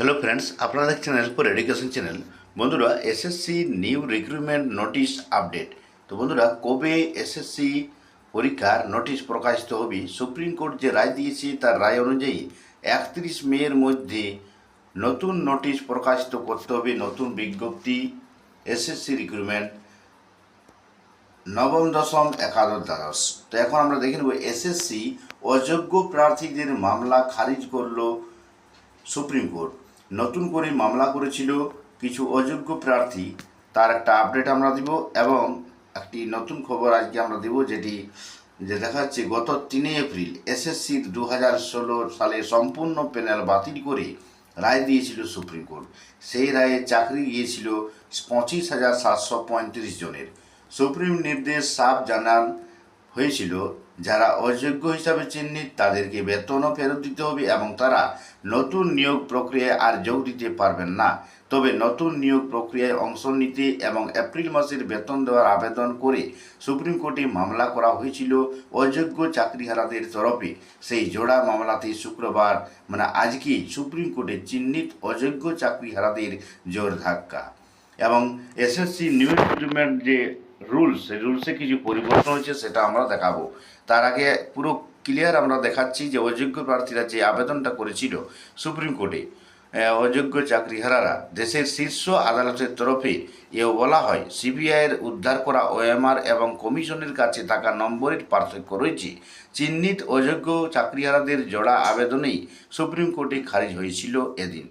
Hello friends আপনারা দেখছেন এলপর এডুকেশন চ্যানেল বন্ধুরা SSC new recruitment notice update তো বন্ধুরা, কবে এসএসসি পরীক্ষার নোটিশ প্রকাশিত হবে? সুপ্রিম কোর্ট যে রায় দিয়েছে, তার রায় অনুযায়ী একত্রিশ মের মধ্যে নতুন নোটিশ প্রকাশিত করতে হবে। নতুন বিজ্ঞপ্তি এসএসসি রিক্রুটমেন্ট নবম, দশম, একাদশ, দ্বাদশ। তো এখন আমরা দেখে নেব এসএসসি অযোগ্য প্রার্থীদের মামলা খারিজ করল সুপ্রিম কোর্ট নতুন করে মামলা করেছিল কিছু অযোগ্য প্রার্থী। তার একটা আপডেট আমরা দিব এবং একটি নতুন খবর আজকে আমরা দেব যেটি যে দেখা যাচ্ছে গত তিনে এপ্রিল এসএসসির দু হাজার ষোলো সালে সম্পূর্ণ প্যানেল বাতিল করে রায় দিয়েছিল সুপ্রিম কোর্ট। সেই রায়ে চাকরি গিয়েছিল পঁচিশ হাজার সাতশো পঁয়ত্রিশ জনের। সুপ্রিম নির্দেশ সাফ জানান হয়েছিল যারা অযোগ্য হিসাবে চিহ্নিত, তাদেরকে বেতনও ফেরত দিতে হবে এবং তারা নতুন নিয়োগ প্রক্রিয়ায় আর যোগ দিতে পারবেন না। তবে নতুন নিয়োগ প্রক্রিয়ায় অংশ নিতে এবং এপ্রিল মাসের বেতন দেওয়ার আবেদন করে সুপ্রিম কোর্টে মামলা করা হয়েছিল অযোগ্য চাকরিহারাদের তরফে। সেই জোড়া মামলাতে শুক্রবার মানে আজকে সুপ্রিম কোর্টে চিহ্নিত অযোগ্য চাকরিহারাদের জোর ধাক্কা। এবং এসএসসি নিউ রিক্রুটমেন্ট যে রুলস সেই রুলসে কিছু পরিবর্তন হয়েছে সেটা আমরা দেখাবো। তার আগে পুরো ক্লিয়ার আমরা দেখাচ্ছি যে অযোগ্য প্রার্থীরা যে আবেদনটা করেছিল সুপ্রিম কোর্টে অযোগ্য চাকরিহারারা, দেশের শীর্ষ আদালতের তরফে এও বলা হয় সিবিআইয়ের উদ্ধার করা ওএমআর এবং কমিশনের কাছে থাকা নম্বরের পার্থক্য রয়েছে। চিহ্নিত অযোগ্য চাকরিহারাদের জোড়া আবেদনেই সুপ্রিম কোর্টে খারিজ হয়েছিল এদিন।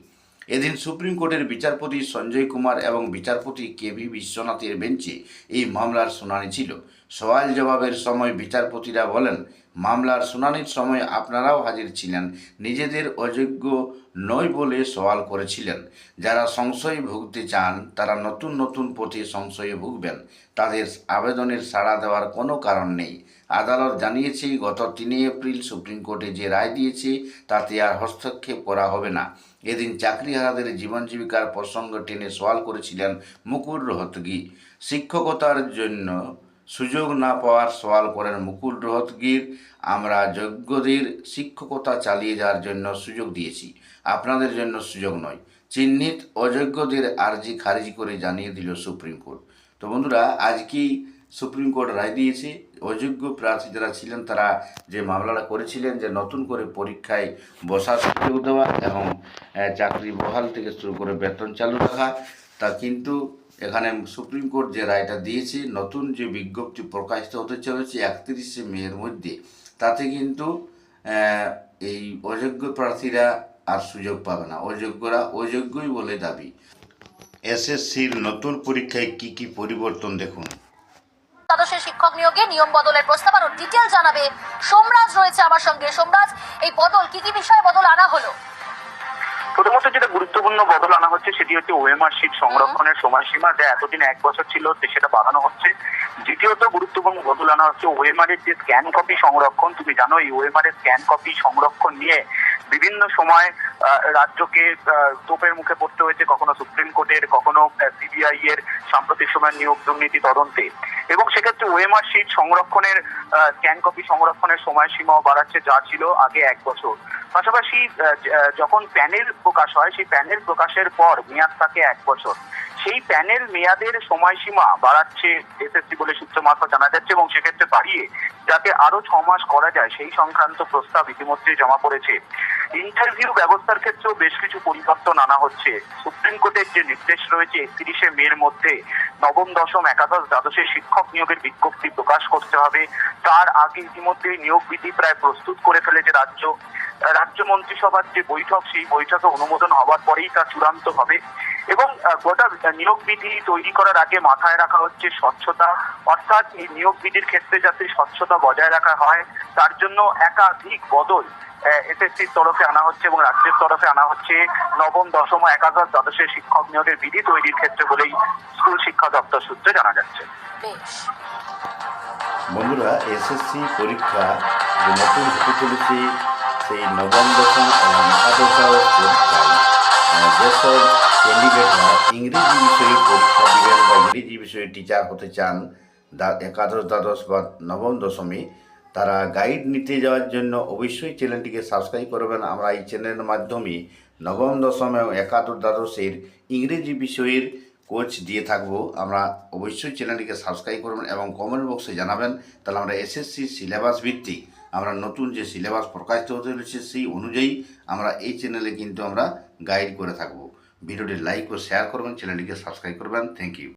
এদিন সুপ্রিম কোর্টের বিচারপতি সঞ্জয় কুমার এবং বিচারপতি কে ভি বিশ্বনাথের বেঞ্চে এই মামলার শুনানি ছিল। সওয়াল জবাবের সময় বিচারপতিরা বলেন মামলার শুনানির সময় আপনারাও হাজির ছিলেন। নিজেদের অযোগ্য নয় বলে সওয়াল করেছিলেন। যারা সংশয়ে ভুগতে চান, তারা নতুন নতুন পথে সংশয়ে ভুগবেন। তাদের আবেদনের সাড়া দেওয়ার কোনো কারণ নেই। আদালত জানিয়েছে, গত তিনে এপ্রিল সুপ্রিম কোর্টে যে রায় দিয়েছে, তাতে আর হস্তক্ষেপ করা হবে না। এদিন চাকরিহারাদের জীবন জীবিকার প্রসঙ্গ টেনে সওয়াল করেছিলেন মুকুল রোহতগি। শিক্ষকতার জন্য সুযোগ না পাওয়ার সওয়াল করেন মুকুল রোহতগির আমরা যোগ্যদের শিক্ষকতা চালিয়ে যাওয়ার জন্য সুযোগ দিয়েছি। আপনাদের জন্য সুযোগ নয়। চিহ্নিত অযোগ্যদের আর্জি খারিজ করে জানিয়ে দিল সুপ্রিম কোর্ট। তো বন্ধুরা আজকেই সুপ্রিম কোর্ট রায় দিয়েছে? অযোগ্য প্রার্থী যারা ছিলেন, তারা যে মামলাটা করেছিলেন, যে নতুন করে পরীক্ষায় বসার সুযোগ দেওয়া এবং চাকরি বহাল থেকে শুরু করে বেতন চালু রাখা, তা কিন্তু এখানে সুপ্রিম কোর্ট যে রায়টা দিয়েছে, নতুন যে বিজ্ঞপ্তি প্রকাশিত হতে চলেছে একত্রিশে মেয়ের মধ্যে, তাতে কিন্তু এই অযোগ্য প্রার্থীরা আর সুযোগ পাবে না। অযোগ্যরা অযোগ্যই বলে দাবি। এসএসসির নতুন পরীক্ষায় কি কি পরিবর্তন দেখুন? সদস্যের শিক্ষক নিয়োগে নিয়ম বদলের প্রস্তাব আরও ডিটেল জানাবে। সোমরাজ রয়েছে আমার সঙ্গে। সোমরাজ, এই বদল কি কি বিষয়ে বদল আনা হলো? প্রথমত যেটা গুরুত্বপূর্ণ বদল আনা হচ্ছে সেটি হচ্ছে ওএমআর শিট সংরক্ষণের সময়সীমা, যা এতদিন এক বছর ছিল সেটা বাড়ানো হচ্ছে। দ্বিতীয়ত গুরুত্বপূর্ণ বদল আনা হচ্ছে ওএমআর এর যে স্ক্যান কপি সংরক্ষণ। তুমি জানো এই ওএমআর এর স্ক্যান কপি সংরক্ষণ নিয়ে বিভিন্ন সময় রাজ্যকে তোপের মুখে পড়তে হয়েছে, কখনো সুপ্রিম কোর্টের, কখনো সিবিআই এর সাম্প্রতিক সময় নিয়োগ দুর্নীতি তদন্তে। এবং সেক্ষেত্রে ওএমআর শিট সংরক্ষণের স্ক্যান কপি সংরক্ষণের সময়সীমাও বাড়াচ্ছে, যা ছিল আগে এক বছর। পাশাপাশি যখন প্যানেল প্রকাশ হয়, সেই প্যানেল প্রকাশের পর মেয়াদ থাকে এক বছর। সেই প্যানেল মেয়াদের সময়সীমা বাড়াচ্ছে এসএসসি বলে সূত্র মারফত জানা যাচ্ছে এবং সেক্ষেত্রে বাড়িয়ে যাতে আরও ছ মাস করা যায়, সেই সংক্রান্ত প্রস্তাব ইতিমধ্যে জমা পড়েছে। ইন্টারভিউ ব্যবস্থার ক্ষেত্রেও বেশ কিছু পরিবর্তন আনা হচ্ছে। সুপ্রিম কোর্টের যে নির্দেশ রয়েছে, একত্রিশে মের মধ্যে নবম, দশম, একাদশ দ্বাদশে শিক্ষক নিয়োগের বিজ্ঞপ্তি প্রকাশ করতে হবে। তার আগে ইতিমধ্যে নিয়োগ বিধি প্রায় প্রস্তুত করে ফেলেছে রাজ্য। রাজ্য মন্ত্রিসভার যে বৈঠক সেই বৈঠকে অনুমোদন হওয়ার পরেই তা চূড়ান্ত হবে এবং গোটা নিয়োগ বিধি তৈরি করার আগে মাথায় রাখা হচ্ছে স্বচ্ছতা। অর্থাৎ এই নিয়োগ বিধির ক্ষেত্রে যাতে স্বচ্ছতা বজায় রাখা হয় তার জন্য একাধিক বদল এসএসসির তরফে আনা হচ্ছে এবং রাজ্যের তরফে আনা হচ্ছে নবম দশম একাদশ দ্বাদশের শিক্ষক নিয়োগের বিধি তৈরির ক্ষেত্রে বলেই স্কুল শিক্ষা দপ্তর সূত্রে জানা যাচ্ছে। বন্ধুরা এসএসসি পরীক্ষা যে নতুন হতে চলেছে সেই নবম দশম এবং একাদশ পরীক্ষায়। আহ, যেসব ক্যান্ডিডেটরা ইংরেজি বিষয়ে পরীক্ষা দিবেন বা ইংরেজি বিষয়ে টিচার হতে চান একাদশ দ্বাদশ বা নবম দশমে তারা গাইড নিতে যাওয়ার জন্য অবশ্যই চ্যানেলটিকে সাবস্ক্রাইব করবেন। আমরা এই চ্যানেলের মাধ্যমে নবম দশম এবং একাদশ দ্বাদশের ইংরেজি বিষয়ের কোচ দিয়ে থাকব। আমরা অবশ্যই চ্যানেলটিকে সাবস্ক্রাইব করবেন এবং কমেন্ট বক্সে জানাবেন। তাহলে আমরা এসএসসি সিলেবাস ভিত্তিক আমরা নতুন যে সিলেবাস প্রকাশিত হতে চলেছে, সেই অনুযায়ী আমরা এই চ্যানেলে কিন্তু আমরা গাইড করে থাকব। ভিডিওটি লাইক ও শেয়ার করবেন চ্যানেলটিকে সাবস্ক্রাইব করবেন। Thank you